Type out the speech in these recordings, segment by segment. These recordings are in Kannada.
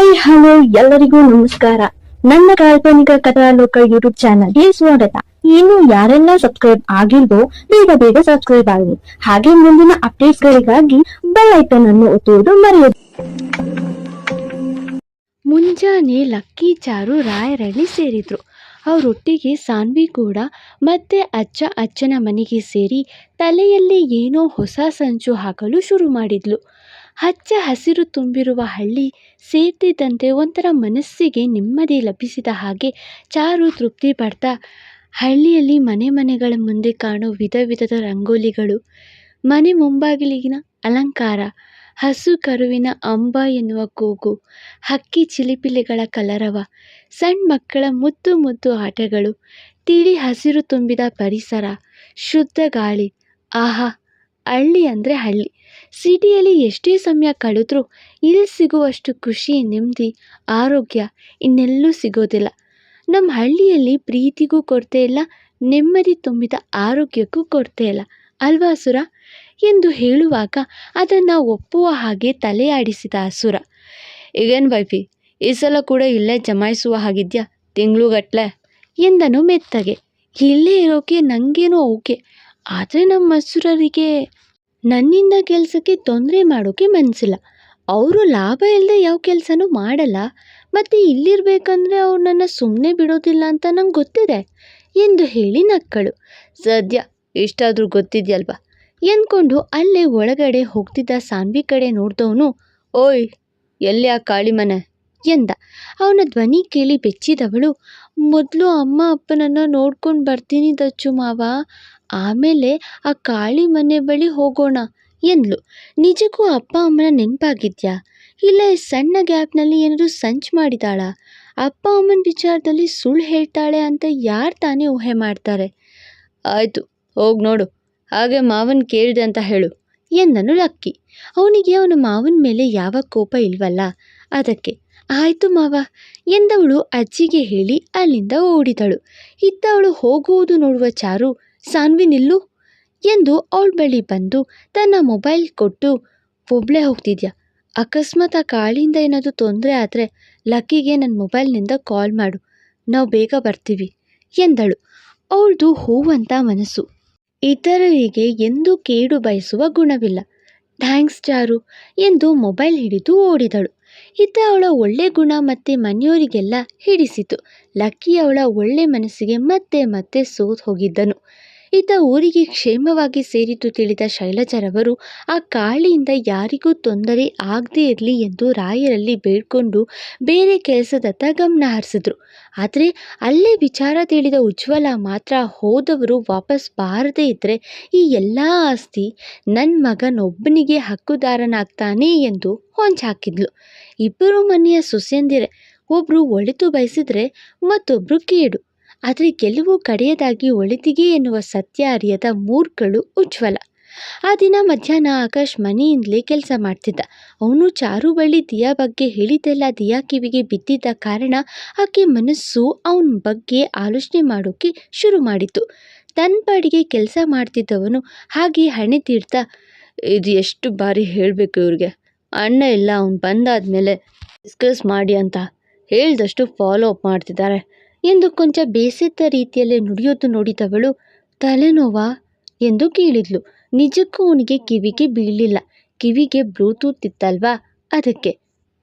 ಹಾಯ್, ಹಲೋ, ಎಲ್ಲರಿಗೂ ನಮಸ್ಕಾರ. ನನ್ನ ಕಾಲ್ಪನಿಕ ಕಥಾಲೋಕ ಯೂಟ್ಯೂಬ್ ಚಾನಲ್ಗೆ ಸ್ವಾಗತ. ಇನ್ನು ಯಾರೆಲ್ಲ ಸಬ್ಸ್ಕ್ರೈಬ್ ಆಗಿಲ್ವೋ, ಬೇಗ ಬೇಗ ಸಬ್ಸ್ಕ್ರೈಬ್ ಆಗಿ ಹಾಗೆ ಮುಂದಿನ ಅಪ್ಡೇಟ್ಸ್ ಗಳಿಗಾಗಿ ಬೆಲ್ ಐಕನ್ ಅನ್ನು ಒತ್ತುವುದು ಮರೆಯದು. ಮುಂಜಾನೆ ಲಕ್ಕಿ ಚಾರು ರಾಯರಳ್ಳಿ ಸೇರಿದ್ರು. ಅವರೊಟ್ಟಿಗೆ ಸಾನ್ವಿ ಕೂಡ, ಮತ್ತೆ ಅಜ್ಜ ಅಜ್ಜನ ಮನೆಗೆ ಸೇರಿ ತಲೆಯಲ್ಲಿ ಏನೋ ಹೊಸ ಸಂಚು ಹಾಕಲು ಶುರು ಮಾಡಿದ್ಲು. ಹಚ್ಚ ಹಸಿರು ತುಂಬಿರುವ ಹಳ್ಳಿ ಸೇರ್ತಿದ್ದಂತೆ ಒಂಥರ ಮನಸ್ಸಿಗೆ ನೆಮ್ಮದಿ ಲಭಿಸಿದ ಹಾಗೆ ಚಾರು ತೃಪ್ತಿ ಪಡ್ತಾ ಹಳ್ಳಿಯಲ್ಲಿ ಮನೆ ಮನೆಗಳ ಮುಂದೆ ಕಾಣೋ ವಿಧ ವಿಧದ ರಂಗೋಲಿಗಳು, ಮನೆ ಮುಂಬಾಗಿಲಿನ ಅಲಂಕಾರ, ಹಸು ಕರುವಿನ ಅಂಬ ಎನ್ನುವ ಕೂಗು, ಹಕ್ಕಿ ಚಿಲಿಪಿಲಿಗಳ ಕಲರವ ಸಣ್ಣ ಮಕ್ಕಳ ಮುದ್ದು ಮುದ್ದು ಆಟಗಳು, ತಿಳಿ ಹಸಿರು ತುಂಬಿದ ಪರಿಸರ, ಶುದ್ಧ ಗಾಳಿ, ಆಹಾ ಹಳ್ಳಿ ಅಂದರೆ ಹಳ್ಳಿ. ಸಿಟಿಯಲ್ಲಿ ಎಷ್ಟೇ ಸಮಯ ಕಳೆದ್ರೂ ಇಲ್ಲಿ ಸಿಗುವಷ್ಟು ಖುಷಿ, ನೆಮ್ಮದಿ, ಆರೋಗ್ಯ ಇನ್ನೆಲ್ಲೂ ಸಿಗೋದಿಲ್ಲ. ನಮ್ಮ ಹಳ್ಳಿಯಲ್ಲಿ ಪ್ರೀತಿಗೂ ಕೊರತೆ ಇಲ್ಲ, ನೆಮ್ಮದಿ ತುಂಬಿದ ಆರೋಗ್ಯಕ್ಕೂ ಕೊರತೆ ಇಲ್ಲ. ಅಲ್ವಾ ಸುರ ಎಂದು ಹೇಳುವಾಗ ಅದನ್ನು ಒಪ್ಪುವ ಹಾಗೆ ತಲೆಯಾಡಿಸಿದ ಸುರ ಈಗೇನು ವೈಫಿ, ಈ ಸಲ ಕೂಡ ಇಲ್ಲೇ ಜಮಾಯಿಸುವ ಹಾಗಿದ್ಯಾ? ತಿಂಗಳುಗಟ್ಲೆ? ಎಂದನು ಮೆತ್ತಗೆ. ಇಲ್ಲೇ ಇರೋಕೆ ನನಗೇನೋ ಓಕೆ. ಆದರೆ ನಮ್ಮ ಅಸುರರಿಗೆ ನನ್ನಿಂದ ಕೆಲಸಕ್ಕೆ ತೊಂದರೆ ಮಾಡೋಕ್ಕೆ ಮನಸ್ಸಿಲ್ಲ ಅವರು ಲಾಭ ಇಲ್ಲದೆ ಯಾವ ಕೆಲಸನೂ ಮಾಡಲ್ಲ. ಮತ್ತು ಇಲ್ಲಿರಬೇಕಂದ್ರೆ ಅವ್ರು ನನ್ನ ಸುಮ್ಮನೆ ಬಿಡೋದಿಲ್ಲ ಅಂತ ನಂಗೆ ಗೊತ್ತಿದೆ ಎಂದು ಹೇಳಿ ನಕ್ಕಳು. ಸದ್ಯ ಇಷ್ಟಾದರೂ ಗೊತ್ತಿದೆಯಲ್ವಾ? ಎಂದ್ಕೊಂಡು ಅಲ್ಲೇ ಒಳಗಡೆ ಹೋಗ್ತಿದ್ದ ಸಾನ್ವಿ ಕಡೆ ನೋಡ್ದವನು, ಓಯ್, ಎಲ್ಲಿ ಆ ಕಾಳಿ ಮನೆ? ಎಂದ. ಅವನ ಧ್ವನಿ ಕೇಳಿ ಬೆಚ್ಚಿದವಳು, ಮೊದಲು ಅಮ್ಮ ಅಪ್ಪನನ್ನು ನೋಡ್ಕೊಂಡು ಬರ್ತೀನಿ ದಚ್ಚು ಮಾವ. ಆಮೇಲೆ ಆ ಕಾಳಿ ಮನೆ ಬಳಿ ಹೋಗೋಣ ಎಂದ್ಲು. ನಿಜಕ್ಕೂ ಅಪ್ಪ ಅಮ್ಮನ ನೆನಪಾಗಿದ್ಯಾ? ಇಲ್ಲ ಈ ಸಣ್ಣ ಗ್ಯಾಪ್ನಲ್ಲಿ ಏನಾದರೂ ಸಂಚ್ ಮಾಡಿದಾಳ? ಅಪ್ಪ ಅಮ್ಮನ ವಿಚಾರದಲ್ಲಿ ಸುಳ್ಳು ಹೇಳ್ತಾಳೆ ಅಂತ ಯಾರು ತಾನೇ ಊಹೆ ಮಾಡ್ತಾರೆ? ಆಯಿತು, ಹೋಗಿ ನೋಡು. ಹಾಗೆ ಮಾವನ್ ಕೇಳಿದೆ ಅಂತ ಹೇಳು ಎಂದನು ಲಕ್ಕಿ. ಅವನಿಗೆ ಅವನ ಮಾವನ ಮೇಲೆ ಯಾವ ಕೋಪ ಇಲ್ವಲ್ಲ? ಅದಕ್ಕೆ. ಆಯಿತು ಮಾವ ಎಂದವಳು ಅಜ್ಜಿಗೆ ಹೇಳಿ ಅಲ್ಲಿಂದ ಓಡಿದಳು. ಇದ್ದವಳು ಹೋಗುವುದು ನೋಡುವ ಚಾರು, ಸಾನ್ವಿ ನಿಲ್ಲು? ಎಂದು ಅವಳ ಬಳಿ ಬಂದು ತನ್ನ ಮೊಬೈಲ್ ಕೊಟ್ಟು, ಒಬ್ಳೆ ಹೋಗ್ತಿದ್ಯಾ? ಅಕಸ್ಮಾತ್ ಆ ಕಾಳಿಂದ ಏನಾದರೂ ತೊಂದರೆ ಆದರೆ ಲಕ್ಕಿಗೆ ನನ್ನ ಮೊಬೈಲ್ನಿಂದ ಕಾಲ್ ಮಾಡು. ನಾವು ಬೇಗ ಬರ್ತೀವಿ, ಎಂದಳು. ಅವಳದು ಹೂವಂತ ಮನಸ್ಸು. ಇತರರಿಗೆ ಎಂದೂ ಕೇಡು ಬಯಸುವ ಗುಣವಿಲ್ಲ. ಥ್ಯಾಂಕ್ಸ್ ಚಾರು, ಎಂದು ಮೊಬೈಲ್ ಹಿಡಿದು ಓಡಿದಳು. ಇತ್ತ ಅವಳ ಒಳ್ಳೆ ಗುಣ ಮತ್ತೆ ಮನೆಯವರಿಗೆಲ್ಲ ಹಿಡಿಸಿತು. ಲಕ್ಕಿ ಅವಳ ಒಳ್ಳೆ ಮನಸ್ಸಿಗೆ ಮತ್ತೆ ಮತ್ತೆ ಸೋತು ಹೋಗಿದ್ದನು. ಇತ್ತ ಊರಿಗೆ ಕ್ಷೇಮವಾಗಿ ಸೇರಿದ್ದು ತಿಳಿದ ಶೈಲಜರವರು, ಆ ಕಾಳಿಯಿಂದ ಯಾರಿಗೂ ತೊಂದರೆ ಆಗದೇ ಇರಲಿ ಎಂದು ರಾಯರಲ್ಲಿ ಬೇಡ್ಕೊಂಡು ಬೇರೆ ಕೆಲಸದತ್ತ ಗಮನ ಹರಿಸಿದ್ರು. ಆದರೆ ಅಲ್ಲೇ ವಿಚಾರ ತಿಳಿದ ಉಜ್ವಲ ಮಾತ್ರ ಹೋದವರು ವಾಪಸ್ ಬಾರದೇ ಇದ್ದರೆ ಈ ಎಲ್ಲ ಆಸ್ತಿ ನನ್ನ ಮಗನೊಬ್ಬನಿಗೆ ಹಕ್ಕುದಾರನಾಗ್ತಾನೆ ಎಂದು ಹೊಂಚಾಕಿದ್ಲು. ಇಬ್ಬರು ಮನೆಯ ಸೊಸೆಯಂದಿರೆ ಒಬ್ಬರು ಒಳಿತು ಬಯಸಿದ್ರೆ ಮತ್ತೊಬ್ಬರು ಕೇಡು. ಆದರೆ ಗೆಲುವು ಕಡೆಯದಾಗಿ ಒಳಿತಿಗೆ ಎನ್ನುವ ಸತ್ಯ ಅರಿಯದ ಮೂರ್ಖಳು ಉಜ್ವಲ. ಆ ದಿನ ಮಧ್ಯಾಹ್ನ ಆಕಾಶ್ ಮನೆಯಿಂದಲೇ ಕೆಲಸ ಮಾಡ್ತಿದ್ದ. ಅವನು ಚಾರು ಬಳಿ ದಿಯಾ ಬಗ್ಗೆ ಹೇಳಿದ್ದೆಲ್ಲ ದಿಯಾ ಕಿವಿಗೆ ಬಿದ್ದಿದ್ದ ಕಾರಣ ಆಕೆ ಮನಸ್ಸು ಅವನ ಬಗ್ಗೆ ಆಲೋಚನೆ ಮಾಡೋಕೆ ಶುರು ಮಾಡಿತು ತನ್ನ ಪಾಡಿಗೆ ಕೆಲಸ ಮಾಡ್ತಿದ್ದವನು ಹಾಗೆ ಹಣೆ ತೀರ್ತಾ ಇದು ಎಷ್ಟು ಬಾರಿ ಹೇಳಬೇಕು ಇವ್ರಿಗೆ? ಅಣ್ಣ ಇಲ್ಲ ಬಂದಾದ ಮೇಲೆ ಡಿಸ್ಕಸ್ ಮಾಡಿ ಅಂತ. ಹೇಳಿದಷ್ಟು ಫಾಲೋ ಅಪ್ ಮಾಡ್ತಿದ್ದಾರೆ. ಎಂದು ಕೊಂಚ ಬೇಸತ್ತ ರೀತಿಯಲ್ಲಿ ನುಡಿಯೋದು ನೋಡಿದವಳು, ತಲೆನೋವಾ? ಎಂದು ಕೇಳಿದ್ಲು. ನಿಜಕ್ಕೂ ಅವನಿಗೆ ಕಿವಿಗೆ ಬೀಳಲಿಲ್ಲ. ಕಿವಿಗೆ ಬ್ಲೂಟೂತ್ ಇತ್ತಲ್ವಾ ಅದಕ್ಕೆ,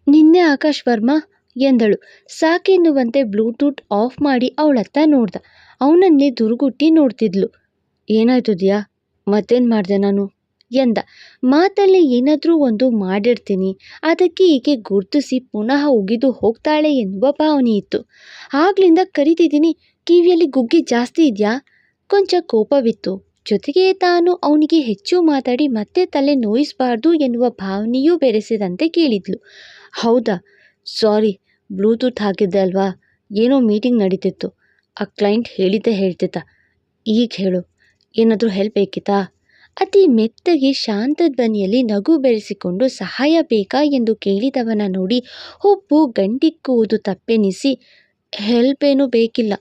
ನಿನ್ನೆ ಆಕಾಶ್ ವರ್ಮಾ? ಎಂದಳು. ಸಾಕೆನ್ನುವಂತೆ ಬ್ಲೂಟೂತ್ ಆಫ್ ಮಾಡಿ ಅವಳತ್ತ ನೋಡ್ದ. ಅವನನ್ನೇ ದುರುಗುಟ್ಟಿ ನೋಡ್ತಿದ್ಲು. ಏನಾಯ್ತು ದಿಯಾ? ಮತ್ತೇನು ಮಾಡಿದೆ ನಾನು? ಎಂದ, ಮಾತಲ್ಲಿ ಏನಾದರೂ ಒಂದು ಮಾಡಿರ್ತೀನಿ. ಅದಕ್ಕೆ ಈಕೆ ಗುರ್ತಿಸಿ ಪುನಃ ಉಗಿದು ಹೋಗ್ತಾಳೆ ಎನ್ನುವ ಭಾವನೆ ಇತ್ತು. ಆಗ್ಲಿಂದ ಕರಿತಿದ್ದೀನಿ. ಕಿವಿಯಲ್ಲಿ ಗುಗ್ಗಿ ಜಾಸ್ತಿ ಇದೆಯಾ? ಕೊಂಚ ಕೋಪವಿತ್ತು. ಜೊತೆಗೆ ತಾನು ಅವನಿಗೆ ಹೆಚ್ಚು ಮಾತಾಡಿ ಮತ್ತೆ ತಲೆ ನೋಯಿಸಬಾರ್ದು ಎನ್ನುವ ಭಾವನೆಯೂ ಬೆರೆಸಿದಂತೆ ಕೇಳಿದ್ಲು. ಹೌದಾ? ಸಾರಿ. ಬ್ಲೂಟೂತ್ ಹಾಕಿದ್ದೆ ಅಲ್ವಾ? ಏನೋ ಮೀಟಿಂಗ್ ನಡೀತಿತ್ತು. ಆ ಕ್ಲೈಂಟ್ ಹೇಳಿದ್ದೆ ಹೇಳ್ತಿದ್ದ. ಈಗ ಹೇಳು. ಏನಾದರೂ ಹೆಲ್ಪ್ ಬೇಕಿತ್ತಾ? ಅತಿ ಮೆತ್ತಗೆ ಶಾಂತ ಧ್ವನಿಯಲ್ಲಿ ನಗು ಬೆರೆಸಿಕೊಂಡು ಸಹಾಯ ಬೇಕಾ ಎಂದು ಕೇಳಿದವನ ನೋಡಿ ಹುಬ್ಬು ಗಂಟಿಕ್ಕುವುದು ತಪ್ಪೆನಿಸಿ ಹೆಲ್ಪ್ ಏನೂ ಬೇಕಿಲ್ಲ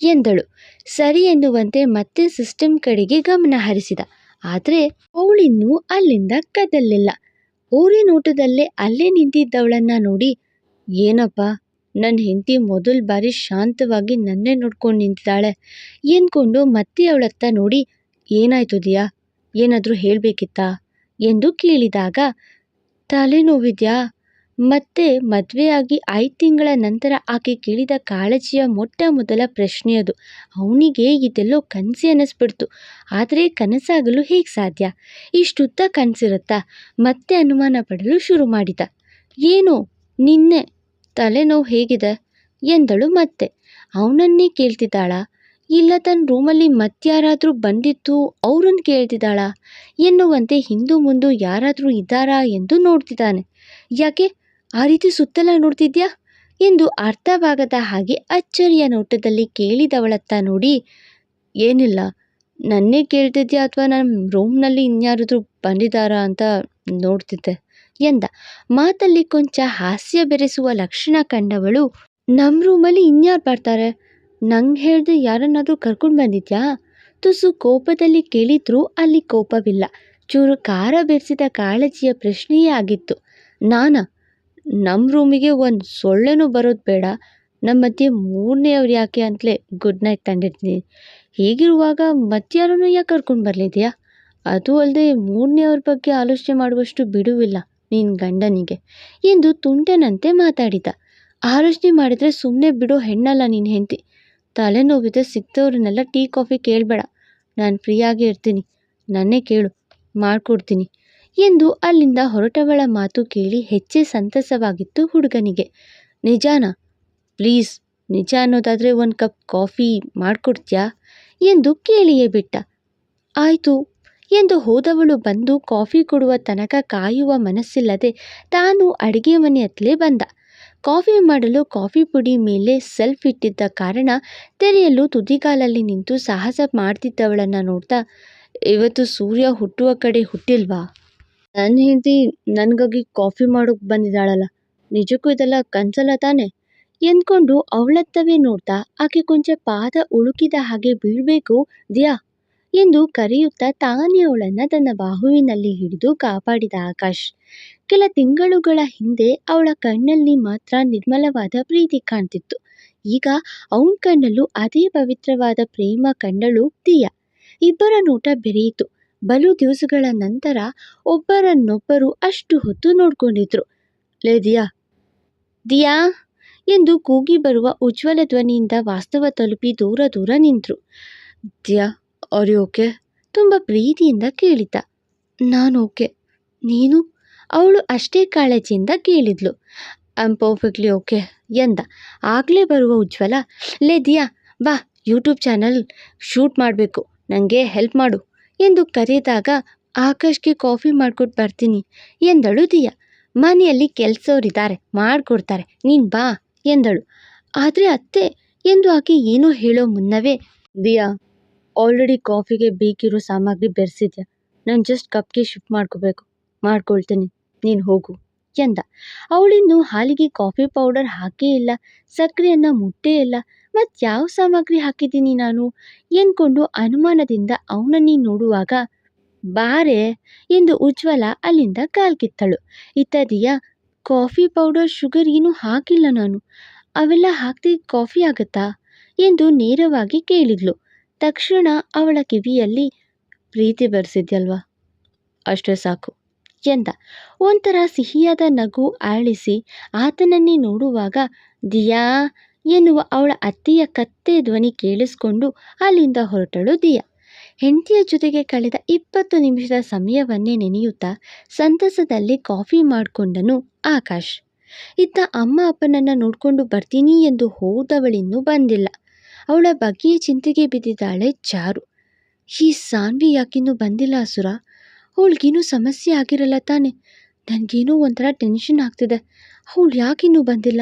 ಎಂದಳು. ಸರಿ ಎನ್ನುವಂತೆ ಮತ್ತೆ ಸಿಸ್ಟಮ್ ಕಡೆಗೆ ಗಮನ ಹರಿಸಿದ. ಆದರೆ ಅವಳಿನ್ನೂ ಅಲ್ಲಿಂದ ಕದಲಿಲ್ಲ ಓರೆ ನೋಟದಲ್ಲೇ ಅಲ್ಲೇ ನಿಂತಿದ್ದವಳನ್ನು ನೋಡಿ, ಏನಪ್ಪ ನನ್ನ ಹೆಂಡತಿ ಮೊದಲ ಬಾರಿ ಶಾಂತವಾಗಿ ನನ್ನೇ ನೋಡ್ಕೊಂಡು ನಿಂತಿದ್ದಾಳೆ ಎಂದ್ಕೊಂಡು ಮತ್ತೆ ಅವಳತ್ತ ನೋಡಿ, ಏನಾಯ್ತು ದಿಯಾ? ಏನಾದರೂ ಹೇಳಬೇಕಿತ್ತಾ? ಎಂದು ಕೇಳಿದಾಗ, ತಲೆನೋವಿದೆಯಾ? ಮತ್ತೆ ಮದುವೆಯಾಗಿ ಐದು ತಿಂಗಳ ನಂತರ ಆಕೆ ಕೇಳಿದ ಕಾಳಜಿಯ ಮೊಟ್ಟ ಮೊದಲ ಪ್ರಶ್ನೆ ಅದು. ಅವನಿಗೆ ಇದೆಲ್ಲೋ ಕನಸಿ ಅನ್ನಿಸ್ಬಿಡ್ತು ಆದರೆ ಕನಸಾಗಲು ಹೇಗೆ ಸಾಧ್ಯ? ಇಷ್ಟುದ್ದ ಕನಸಿರುತ್ತಾ? ಮತ್ತೆ ಅನುಮಾನ ಪಡಲು ಶುರು ಮಾಡಿದ. ಏನು? ನಿನ್ನೆ ತಲೆನೋವು ಹೇಗಿದೆ? ಎಂದಳು ಮತ್ತೆ. ಅವನನ್ನೇ ಕೇಳ್ತಿದ್ದಾಳ? ಇಲ್ಲ ತನ್ನ ರೂಮಲ್ಲಿ ಮತ್ಯಾರಾದರೂ ಬಂದಿತ್ತು ಅವ್ರನ್ನ ಕೇಳ್ತಿದ್ದಾಳ? ಎನ್ನುವಂತೆ ಹಿಂದು ಮುಂದು ಯಾರಾದರೂ ಇದ್ದಾರಾ ಎಂದು ನೋಡ್ತಿದ್ದಾನೆ. ಯಾಕೆ? ಆ ರೀತಿ ಸುತ್ತಲ ನೋಡ್ತಿದ್ಯಾ? ಎಂದು ಅರ್ಥವಾಗದ ಹಾಗೆ ಅಚ್ಚರಿಯ ನೋಟದಲ್ಲಿ ಕೇಳಿದವಳತ್ತ ನೋಡಿ, ಏನಿಲ್ಲ, ನನ್ನೇ ಕೇಳ್ತಿದ್ಯಾ ಅಥವಾ ನನ್ನ ರೂಮ್ನಲ್ಲಿ ಇನ್ಯಾರಾದರೂ ಬಂದಿದ್ದಾರಾ ಅಂತ ನೋಡ್ತಿದ್ದೆ ಎಂದ. ಮಾತಲ್ಲಿ ಕೊಂಚ ಹಾಸ್ಯ ಬೆರೆಸುವ ಲಕ್ಷಣ ಕಂಡವಳು ನಮ್ಮ ರೂಮಲ್ಲಿ ಇನ್ಯಾರು ಬರ್ತಾರೆ? ನಂಗೆ ಹೇಳ್ದೆ ಯಾರನ್ನಾದರೂ ಕರ್ಕೊಂಡು ಬಂದಿದ್ಯಾ? ತುಸು ಕೋಪದಲ್ಲಿ ಕೇಳಿದ್ರೂ ಅಲ್ಲಿ ಕೋಪವಿಲ್ಲ. ಚೂರು ಖಾರ ಬೆರೆಸಿದ ಕಾಳಜಿಯ ಪ್ರಶ್ನೆಯೇ ಆಗಿತ್ತು. ನಾನಾ ನಮ್ಮ ರೂಮಿಗೆ ಒಂದು ಸೊಳ್ಳೆನೂ ಬರೋದು ಬೇಡ. ನಮ್ಮ ಮಧ್ಯೆ ಮೂರನೇವ್ರು ಯಾಕೆ ಅಂತಲೇ ಗುಡ್ ನೈಟ್ ತಂದಿರ್ತೀನಿ. ಹೀಗಿರುವಾಗ ಮತ್ತಾರೂ ಯಾಕೆ ಕರ್ಕೊಂಡು ಬರಲಿದೆಯಾ? ಅದು ಅಲ್ಲದೆ ಮೂರನೆಯವ್ರ ಬಗ್ಗೆ ಆಲೋಚನೆ ಮಾಡುವಷ್ಟು ಬಿಡುವಿಲ್ಲ ನಿನ್ನ ಗಂಡನಿಗೆ ಎಂದು ತುಂಟನಂತೆ ಮಾತಾಡಿದ. ಆಲೋಚನೆ ಮಾಡಿದರೆ ಸುಮ್ಮನೆ ಬಿಡೋ ಹೆಣ್ಣಲ್ಲ ನಿನ್ನ ಹೆಂಡತಿ. ತಲೆನೋವಿದೆ ಸಿಕ್ತವ್ರನ್ನೆಲ್ಲ ಟೀ, ಕಾಫಿ ಕೇಳಬೇಡ. ನಾನು ಫ್ರೀಯಾಗಿ ಇರ್ತೀನಿ. ನನ್ನೇ ಕೇಳು. ಮಾಡಿಕೊಡ್ತೀನಿ. ಎಂದು ಅಲ್ಲಿಂದ ಹೊರಟವಳ ಮಾತು ಕೇಳಿ ಹೆಚ್ಚೇ ಸಂತಸವಾಗಿತ್ತು ಹುಡುಗನಿಗೆ. ನಿಜಾನ? ಪ್ಲೀಸ್, ನಿಜ ಅನ್ನೋದಾದರೆ ಒಂದು ಕಪ್ ಕಾಫಿ ಮಾಡಿಕೊಡ್ತೀಯಾ? ಎಂದು ಕೇಳಿಯೇ ಬಿಟ್ಟ. ಆಯಿತು ಎಂದು ಹೋದವಳು ಬಂದು ಕಾಫಿ ಕೊಡುವ ತನಕ ಕಾಯುವ ಮನಸ್ಸಿಲ್ಲದೆ ತಾನು ಅಡುಗೆ ಮನೆ ಹತ್ತಲೇ ಬಂದ. ಕಾಫಿ ಮಾಡಲು ಕಾಫಿ ಪುಡಿ ಮೇಲೆ ಸೆಲ್ಫ್ ಇಟ್ಟಿದ್ದ ಕಾರಣ ತೆರೆಯಲು ತುದಿಗಾಲಲ್ಲಿ ನಿಂತು ಸಾಹಸ ಮಾಡ್ತಿದ್ದವಳನ್ನು ನೋಡ್ತಾ, ಇವತ್ತು ಸೂರ್ಯ ಹುಟ್ಟುವ ಕಡೆ ಹುಟ್ಟಿಲ್ವಾ? ನನ್ನ ಹೆಂಡತಿ ನನಗಾಗಿ ಕಾಫಿ ಮಾಡೋಕೆ ಬಂದಿದ್ದಾಳಲ್ಲ, ನಿಜಕ್ಕೂ ಇದೆಲ್ಲ ಕನ್ಸಲ್ಲ ತಾನೆ? ಎಂದ್ಕೊಂಡು ಅವಳತ್ತವೇ ನೋಡ್ತಾ, ಆಕೆ ಕೊಂಚ ಪಾದ ಉಳುಕಿದ ಹಾಗೆ ಬೀಳಬೇಕು, ದಿಯಾ? ಎಂದು ಕರೆಯುತ್ತಾ ತಾನೇ ಅವಳನ್ನು ತನ್ನ ಬಾಹುವಿನಲ್ಲಿ ಹಿಡಿದು ಕಾಪಾಡಿದ ಆಕಾಶ್. ಕೆಲ ತಿಂಗಳುಗಳ ಹಿಂದೆ ಅವಳ ಕಣ್ಣಲ್ಲಿ ಮಾತ್ರ ನಿರ್ಮಲವಾದ ಪ್ರೀತಿ ಕಾಣ್ತಿತ್ತು. ಈಗ ಅವನ ಕಣ್ಣಲ್ಲೂ ಅದೇ ಪವಿತ್ರವಾದ ಪ್ರೇಮ ಕಂಡಳು ದಿಯಾ ಇಬ್ಬರ ನೋಟ ಬೆರೆಯಿತು. ಬಲು ದಿವಸಗಳ ನಂತರ ಒಬ್ಬರನ್ನೊಬ್ಬರು ಅಷ್ಟು ಹೊತ್ತು ನೋಡ್ಕೊಂಡಿದ್ರು. ಲೇ ದಿಯಾ. ದಿಯಾ ಎಂದು ಕೂಗಿ ಬರುವ ಉಜ್ವಲ ಧ್ವನಿಯಿಂದ ವಾಸ್ತವ ತಲುಪಿ ದೂರ ದೂರ ನಿಂತರು. ದಿಯಾ. ಆರ್ ಓಕೆ ತುಂಬ ಪ್ರೀತಿಯಿಂದ ಕೇಳಿದ್ದ. ನಾನು ಓಕೆ. ನೀನು? ಅವಳು ಅಷ್ಟೇ ಕಾಳಜಿಯಿಂದ ಕೇಳಿದ್ಲು. ಆಮ್ ಪರ್ಫೆಕ್ಟ್ಲಿ ಓಕೆ ಎಂದ. ಆಗಲೇ ಬರುವ ಉಜ್ವಲ, ಲೇ ದಿಯಾ, ಬಾ ಯೂಟ್ಯೂಬ್ ಚಾನಲ್ ಶೂಟ್ ಮಾಡಬೇಕು. ನನಗೆ ಹೆಲ್ಪ್ ಮಾಡು ಎಂದು ಕರೆದಾಗ, ಆಕಾಶ್ಗೆ ಕಾಫಿ ಮಾಡಿಕೊಟ್ಟು ಬರ್ತೀನಿ ಎಂದಳು ದಿಯಾ. ಮನೆಯಲ್ಲಿ ಕೆಲಸವರಿದ್ದಾರೆ ಮಾಡಿಕೊಡ್ತಾರೆ. ನೀನು ಬಾ ಎಂದಳು. ಆದರೆ ಅತ್ತೆ ಎಂದು ಆಕೆ ಏನೋ ಹೇಳೋ ಮುನ್ನವೇ, ದಿಯಾ ಆಲ್ರೆಡಿ ಕಾಫಿಗೆ ಬೇಕಿರೋ ಸಾಮಗ್ರಿ ಬೆರೆಸಿದ್ಯಾ? ನಾನು ಜಸ್ಟ್ ಕಪ್ಗೆ ಶಿಫ್ಟ್ ಮಾಡ್ಕೋಬೇಕು. ಮಾಡ್ಕೊಳ್ತೀನಿ. ನೀನು ಹೋಗು. ಎಂದ. ಅವಳಿನ್ನು ಹಾಲಿಗೆ ಕಾಫಿ ಪೌಡರ್ ಹಾಕೇ ಇಲ್ಲ. ಸಕ್ಕರೆಯನ್ನು ಮುಟ್ಟೇ ಇಲ್ಲ. ಮತ್ತು ಯಾವ ಸಾಮಗ್ರಿ ಹಾಕಿದ್ದೀನಿ ನಾನು? ಎಂದ್ಕೊಂಡು ಅನುಮಾನದಿಂದ ಅವನನ್ನೇ ನೋಡುವಾಗ, ಬಾರೆ, ಎಂದು ಉಜ್ವಲ ಅಲ್ಲಿಂದ ಕಾಲ್ಕಿತ್ತಳು ಕಿತ್ತಳು. ಇತ್ತದೀಯ ಕಾಫಿ ಪೌಡರ್ ಶುಗರ್ ಏನೂ ಹಾಕಿಲ್ಲ ನಾನು. ಅವೆಲ್ಲ ಹಾಕ್ತಿ ಕಾಫಿ ಆಗುತ್ತಾ? ಎಂದು ನೇರವಾಗಿ ಕೇಳಿದ್ಲು. ತಕ್ಷಣ ಅವಳ ಕಿವಿಯಲ್ಲಿ ಪ್ರೀತಿ ಬರೆಸಿದ್ಯಲ್ವಾ? ಅಷ್ಟೇ ಸಾಕು, ಎಂದ. ಒಂಥರ ಸಿಹಿಯಾದ ನಗು ಆಳಿಸಿ ಆತನನ್ನೇ ನೋಡುವಾಗ, ದಿಯಾ ಎನ್ನುವ ಅವಳ ಅತ್ತೆಯ ಕತ್ತೆ ಧ್ವನಿ ಕೇಳಿಸ್ಕೊಂಡು ಅಲ್ಲಿಂದ ಹೊರಟಳು ದಿಯಾ. ಹೆಂಡತಿಯ ಜೊತೆಗೆ ಕಳೆದ ಇಪ್ಪತ್ತು ನಿಮಿಷದ ಸಮಯವನ್ನೇ ನೆನೆಯುತ್ತಾ ಸಂತಸದಲ್ಲಿ ಕಾಫಿ ಮಾಡಿಕೊಂಡನು ಆಕಾಶ್. ಇತ್ತ ಅಮ್ಮ ಅಪ್ಪನನ್ನು ನೋಡಿಕೊಂಡು ಬರ್ತೀನಿ ಎಂದು ಹೋದವಳಿನ್ನೂ ಬಂದಿಲ್ಲ. ಅವಳ ಬಗ್ಗೆಯೇ ಚಿಂತೆಗೆ ಬಿದ್ದಿದ್ದಾಳೆ ಚಾರು ಈ ಸಾನ್ವಿ ಯಾಕಿನ್ನೂ ಬಂದಿಲ್ಲ ಅಸುರ? ಅವಳಿಗೇನೂ ಸಮಸ್ಯೆ ಆಗಿರಲ್ಲ ತಾನೆ? ನನಗೇನೋ ಒಂಥರ ಟೆನ್ಷನ್ ಆಗ್ತಿದೆ. ಅವಳು ಯಾಕಿನ್ನೂ ಬಂದಿಲ್ಲ?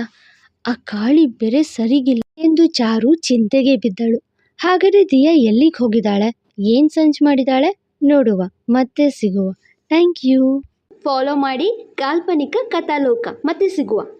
ಆ ಕಾಳಿ ಬೇರೆ ಸರಿಗಿಲ್ಲ ಎಂದು ಚಾರು ಚಿಂತೆಗೆ ಬಿದ್ದಳು. ಹಾಗಾದರೆ ದಿಯಾ ಎಲ್ಲಿಗೆ ಹೋಗಿದ್ದಾಳೆ? ಏನು ಸಂಚು ಮಾಡಿದ್ದಾಳೆ ನೋಡುವ, ಮತ್ತೆ ಸಿಗುವ. Thank you. ಫಾಲೋ ಮಾಡಿ ಕಾಲ್ಪನಿಕ ಕಥಾಲೋಕ, ಮತ್ತೆ ಸಿಗುವ.